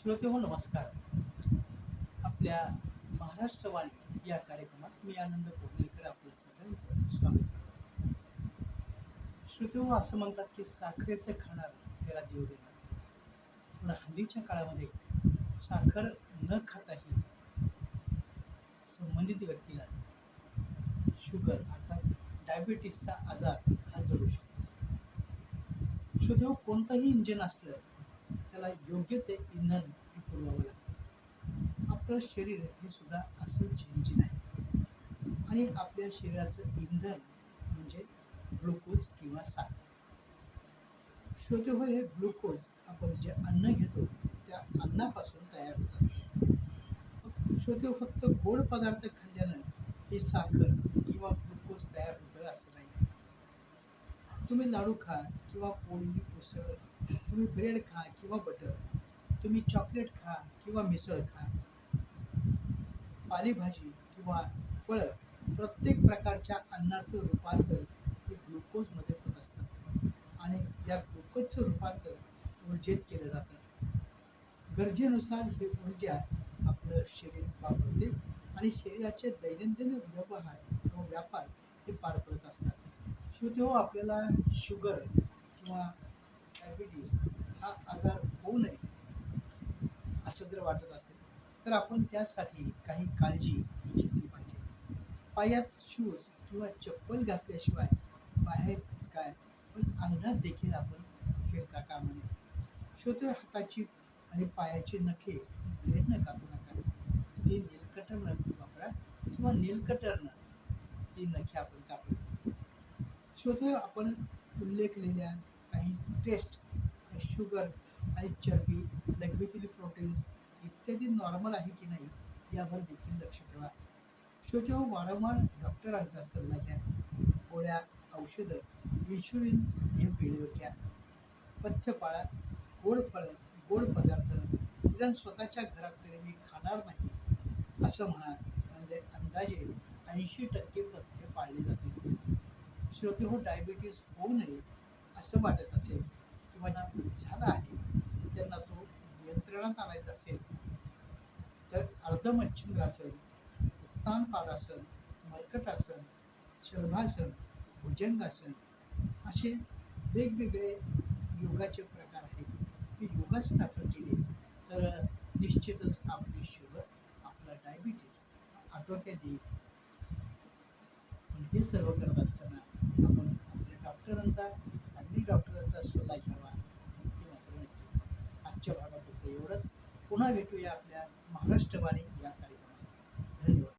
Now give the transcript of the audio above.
श्रोते हो नमस्कार. आपल्या महाराष्ट्रवाणी या कार्यक्रमात मी आनंद पोहनेकर आपलं सगळ्यांचं स्वागत करतो. श्रोते हो असं म्हणतात की साखरेचं खाणार त्याला देव देणार पण हल्लीच्या काळामध्ये साखर न खाताही संबंधित व्यक्तीला शुगर अर्थात डायबिटीसचा आजार हा जळू शकतो. श्रोते हो कोणतंही इंजिन असलं आपल्याला योग्य ते इंधन हे पुरवावं लागतं. आपलं शरीर हे सुद्धा असंच इंजिन आहे आणि आपल्या शरीराचं इंधन म्हणजे ग्लुकोज किंवा साखर. श्रोते होय हे ग्लुकोज आपण जे अन्न घेतो त्या अन्नापासून तयार होत असते. फक्त- श्रोते हो, फक्त गोड पदार्थ खाल्ल्यानं ही साखर किंवा ग्लुकोज तयार होतं असं नाही. तुम्ही लाडू खा किंवा पोळी उसळ तुम्ही ब्रेड खा किंवा बटर तुम्ही चॉकलेट खा किंवा मिसळ खा पालेभाजी किंवा फळं प्रत्येक प्रकारच्या अन्नाचं रूपांतर हे ग्लुकोजमध्ये होत असतं. आणि या ग्लुकोजचं रूपांतर ऊर्जेत केलं जातं. गरजेनुसार ही ऊर्जा आपलं शरीर वापरते आणि शरीराचे दैनंदिन व्यवहार किंवा व्यापार हे पार पडत असतात. श्रोते हो आपल्याला शुगर किंवा डायबिटीस हा आजार होऊ नये असं जर वाटत असेल तर आपण त्यासाठी काही काळजी घेतली पाहिजे. पायात शूज किंवा चप्पल घातल्याशिवाय बाहेर काय पण अंगणात देखील आपण फिरता कामा नये. श्रोते हाताची आणि पायाचे नखे ब्लेडनं कापू नका. ती नेलकटरनं वापरा किंवा नेलकटरनं ती नखे आपण कापू श्रोते आपण उल्लेखलेल्या काही टेस्ट शुगर आणि चरबी लघवीतील प्रोटीन्स इत्यादी नॉर्मल आहे की नाही यावर देखील लक्ष ठेवा. श्रोते हो वारंवार डॉक्टरांचा सल्ला घ्या. गोळ्या औषधं इन्शुलिन हे वेळेवर घ्या. पथ्य पाळा गोड फळं गोड पदार्थ निदान स्वतःच्या घरात तरी मी खाणार नाही असं म्हणा म्हणजे अंदाजे ऐंशी टक्के पथ्य पाळले जाते. श्रोते हो डायबिटीस होऊ नये असं वाटत असेल किंवा जे झालं आहे त्यांना तो नियंत्रणात आणायचा असेल तर अर्ध मच्छिंद्रासन उत्तानपादासन मर्कटासन शर्भासन भुजंगासन असे वेगवेगळे योगाचे प्रकार आहेत. हे योगासन आपण केले तर निश्चितच आपली शुगर आपला डायबिटीस आटोक्यात येईल. हे सर्व करत असताना आपण आपल्या डॉक्टरांचा फॅमिली डॉक्टरांचा सल्ला घ्यावा हे मात्र नक्की आजच्या भागापुरतं एवढंच. पुन्हा भेटूया आपल्या महाराष्ट्रवाणी या